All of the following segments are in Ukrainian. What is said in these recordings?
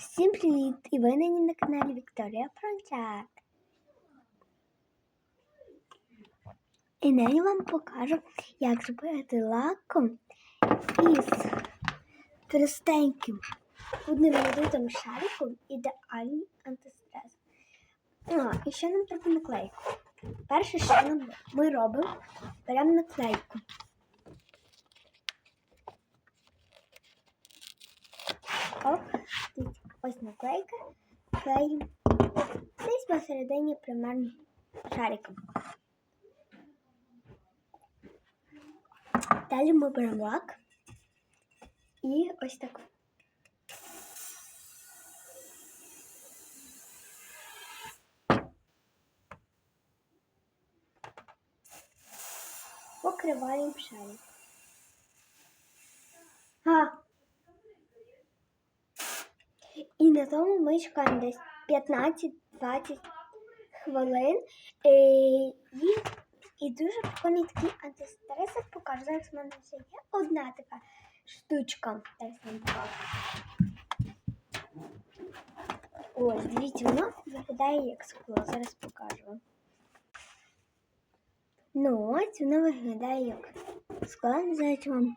Всім привіт! І ви нині на каналі Вікторія Франчак. І нині вам покажу, як зробити лаком із простеньким одним надутим шариком ідеальний антистрес. А, і ще нам треба наклейку. Перше, що нам ми робимо, беремо наклейку. Дивіться, ось наклейка, клеїмо десь посередині примерно шариком. Далі ми беремо лак і ось так. Покриваємо шарик. І на тому ми чекаємо десь 15-20 хвилин. І, і, дуже прикольний такий антистресик покажу. Зараз в мене вже є одна така штучка. Ось, дивіться, воно виглядає як скло. Зараз покажу. Ну ось воно виглядає як скло. Не вам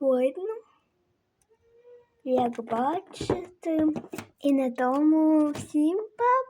видно. Як бачите. І на тому всім па-па!